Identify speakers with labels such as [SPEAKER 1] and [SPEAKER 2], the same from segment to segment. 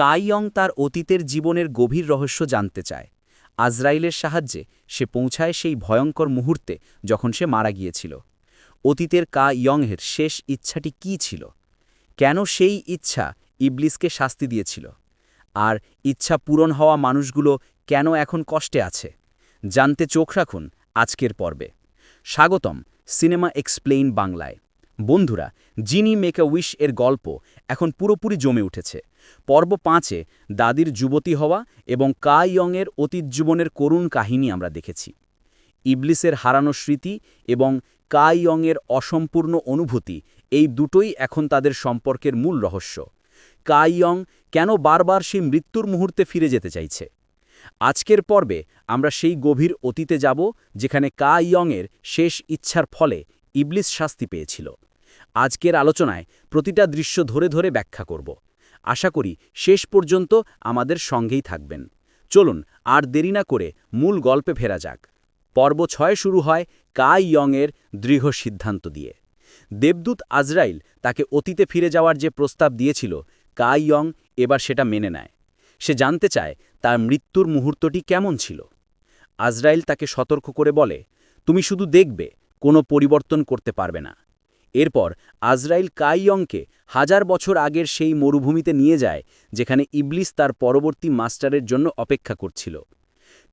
[SPEAKER 1] কাইয়ং তার অতীতের জীবনের গভীর রহস্য জানতে চায়। আজরাইলের সাহায্যে সে পৌঁছায় সেই ভয়ঙ্কর মুহূর্তে যখন সে মারা গিয়েছিল। অতীতের কা ইয়ংয়ের শেষ ইচ্ছাটি কি ছিল? কেন সেই ইচ্ছা ইবলিসকে শাস্তি দিয়েছিল? আর ইচ্ছা পূরণ হওয়া মানুষগুলো কেন এখন কষ্টে আছে? জানতে চোখ রাখুন আজকের পর্বে। স্বাগতম সিনেমা এক্সপ্লেইন বাংলায়। বন্ধুরা, জিনি মেক আ উইশ এর গল্প এখন পুরোপুরি জমে উঠেছে। পর্ব পাঁচে দাদির যুবতী হওয়া এবং কা ইয়ংয়ের অতীত জীবনের করুণ কাহিনী আমরা দেখেছি। ইবলিসের হারানো স্মৃতি এবং কা ইয়ংয়ের অসম্পূর্ণ অনুভূতি এই দুটোই এখন তাদের সম্পর্কের মূল রহস্য। কা ইয়ং কেন বারবার সেই মৃত্যুর মুহূর্তে ফিরে যেতে চাইছে? আজকের পর্বে আমরা সেই গভীর অতীতে যাব যেখানে কা ইয়ংয়ের শেষ ইচ্ছার ফলে ইবলিস শাস্তি পেয়েছিল। আজকের আলোচনায় প্রতিটা দৃশ্য ধরে ধরে ব্যাখ্যা করব। আশা করি শেষ পর্যন্ত আমাদের সঙ্গেই থাকবেন। চলুন, আর দেরি না করে মূল গল্পে ফেরা যাক। পর্ব ছয় শুরু হয় কাই ইয়ংয়ের দৃঢ় সিদ্ধান্ত দিয়ে। দেবদূত আজরাইল তাকে অতীতে ফিরে যাওয়ার যে প্রস্তাব দিয়েছিল কাই ইয়ং এবার সেটা মেনে নেয়। সে জানতে চায় তার মৃত্যুর মুহূর্তটি কেমন ছিল। আজরাইল তাকে সতর্ক করে বলে, তুমি শুধু দেখবে, কোনো পরিবর্তন করতে পারবে না। এরপর আজরাইল কাইয়ংকে হাজার বছর আগের সেই মরুভূমিতে নিয়ে যায়, যেখানে ইবলিস তার পরবর্তী মাস্টারের জন্য অপেক্ষা করছিল।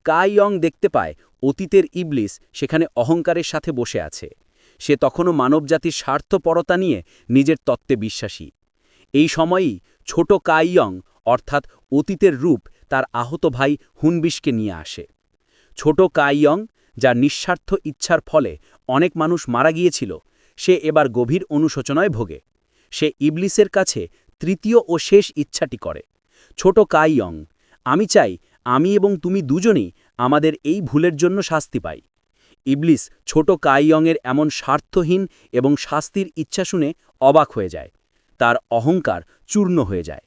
[SPEAKER 1] কাইয়ং দেখতে পায়, অতীতের ইবলিস সেখানে অহংকারের সাথে বসে আছে। সে তখনও মানবজাতির স্বার্থপরতা নিয়ে নিজের তত্ত্বে বিশ্বাসী। এই সময়েই ছোট কাইয়ং, অর্থাৎ অতীতের রূপ, তার আহত ভাই হুনবিশকে নিয়ে আসে। ছোট কাইয়ং, যার নিঃস্বার্থ ইচ্ছার ফলে অনেক মানুষ মারা গিয়েছিল সে এবার গভীর অনুশোচনায় ভোগে। সে ইবলিসের কাছে তৃতীয় ও শেষ ইচ্ছাটি করে। ছোট কাইয়ং, আমি চাই আমি এবং তুমি দুজনেই আমাদের এই ভুলের জন্য শাস্তি পাই। ইবলিস ছোট কাইয়ংয়ের এমন স্বার্থহীন এবং শাস্তির ইচ্ছা শুনে অবাক হয়ে যায়। তার অহংকার চূর্ণ হয়ে যায়।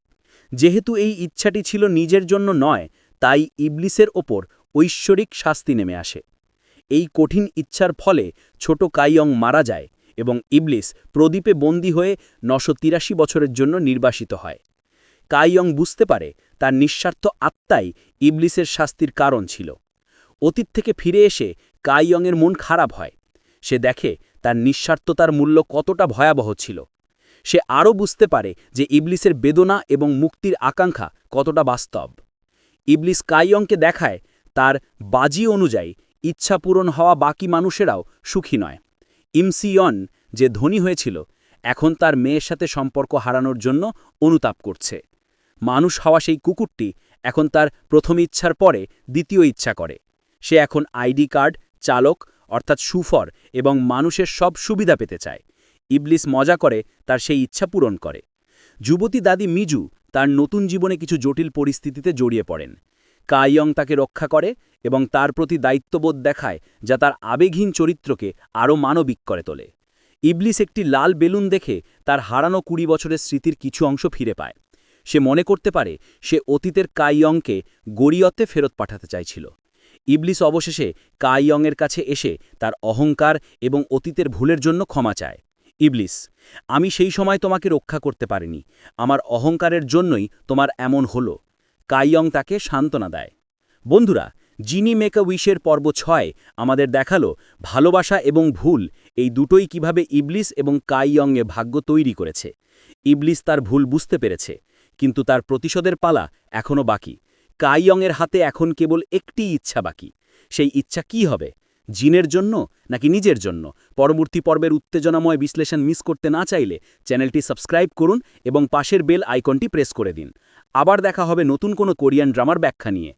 [SPEAKER 1] যেহেতু এই ইচ্ছাটি ছিল নিজের জন্য নয়, তাই ইবলিসের ওপর ঐশ্বরিক শাস্তি নেমে আসে। এই কঠিন ইচ্ছার ফলে ছোট কাইয়ং মারা যায় এবং ইবলিস প্রদীপে বন্দী হয়ে নশো বছরের জন্য নির্বাসিত হয়। কাইয়ং বুঝতে পারে তার নিঃস্বার্থ আত্মাই ইবলিসের শাস্তির কারণ ছিল। অতীত থেকে ফিরে এসে কাইয়ংয়ের মন খারাপ হয়। সে দেখে তার নিঃস্বার্থতার মূল্য কতটা ভয়াবহ ছিল। সে আরও বুঝতে পারে যে ইবলিসের বেদনা এবং মুক্তির আকাঙ্ক্ষা কতটা বাস্তব। ইবলিস কাইয়ংকে দেখায় তার বাজি অনুযায়ী ইচ্ছা পূরণ হওয়া বাকি মানুষেরাও সুখী নয়। ইমসিয়ন যে ধনী হয়েছিল, এখন তার মেয়ের সাথে সম্পর্ক হারানোর জন্য অনুতাপ করছে। মানুষ হওয়া সেই কুকুরটি এখন তার প্রথম ইচ্ছার পরে দ্বিতীয় ইচ্ছা করে। সে এখন আইডি কার্ড, চালক, অর্থাৎ সুফর এবং মানুষের সব সুবিধা পেতে চায়। ইবলিস মজা করে তার সেই ইচ্ছা পূরণ করে। যুবতী দাদি মিজু তার নতুন জীবনে কিছু জটিল পরিস্থিতিতে জড়িয়ে পড়েন। কাইয়ং তাকে রক্ষা করে এবং তার প্রতি দায়িত্ববোধ দেখায়, যা তার আবেগহীন চরিত্রকে আরও মানবিক করে তোলে। ইবলিস একটি লাল বেলুন দেখে তার হারানো কুড়ি বছরের স্মৃতির কিছু অংশ ফিরে পায়। সে মনে করতে পারে সে অতীতের কাইয়ংকে গড়িয়তে ফেরত পাঠাতে চাইছিল। ইবলিস অবশেষে কাইয়ংয়ের কাছে এসে তার অহংকার এবং অতীতের ভুলের জন্য ক্ষমা চায়। ইবলিস, আমি সেই সময় তোমাকে রক্ষা করতে পারিনি। আমার অহংকারের জন্যই তোমার এমন হলো। কাইয়ং তাকে সান্ত্বনা দেয়। বন্ধুরা জিনি মেকা উইশের পর্ব ছয় আমাদের দেখাল, ভালোবাসা এবং ভুল, এই দুটোই কীভাবে ইবলিস এবং কাইয়ংয়ে ভাগ্য তৈরি করেছে। ইবলিস তার ভুল বুঝতে পেরেছে, কিন্তু তার প্রতিশোধের পালা এখনও বাকি। কাইয়ংয়ের হাতে এখন কেবল একটি ইচ্ছা বাকি, সেই ইচ্ছা কি হবে? জিনের জন্য নাকি নিজের জন্য? পরবর্তী পর্বের উত্তেজনাময় বিশ্লেষণ মিস করতে না চাইলে চ্যানেলটি সাবস্ক্রাইব করুন এবং পাশের বেল আইকনটি প্রেস করে দিন। আবার দেখা হবে নতুন কোনো কোরিয়ান ড্রামার ব্যাখ্যা নিয়ে।